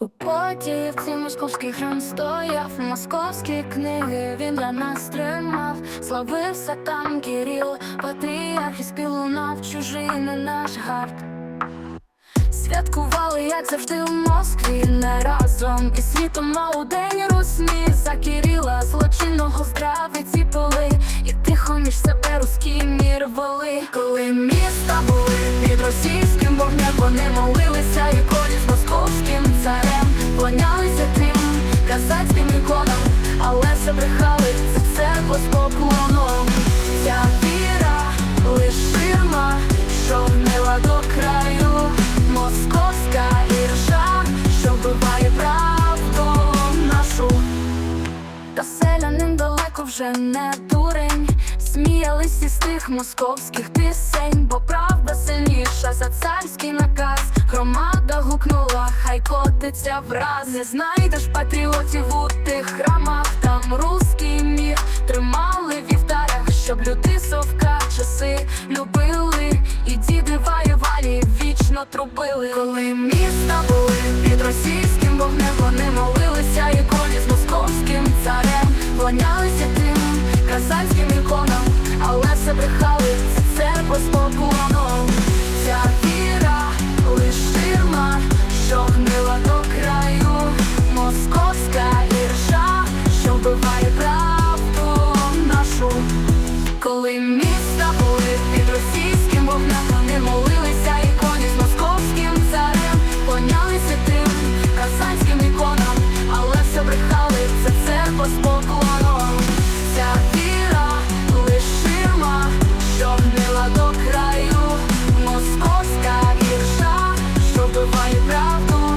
У Потівці московський храм стояв, московські книги він для нас тримав, славився там Кирил, патріарх і співлунав чужий не наш гард. Святкували, як завжди в Москві, не разом і світом у день русні за Кирила, злочинного здравиці поли, і тихо між себе руський мір вели. Коли міста були казацьким іконам, але все брехали, це церква з поклоном. Ця віра лиш ширма, що вмила до краю, московська іржа, що вбиває правду нашу. Та селянин далеко вже не дурень, сміялись із тих московських пісень, бо правда сильніша за царський наказ. Гукнула, враз. Не знайдеш патріотів у тих храмах, там руський мір. Тримали в вівтарях, щоб люди совка часи любили, і діди воювали, вічно трубили. Коли міста були під російським вогнем, вони молилися. Іконі з московським царем, клонялися поклоном. Ця віра що гнила до краю, московська іржа, що вбиває правду.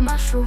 Нашу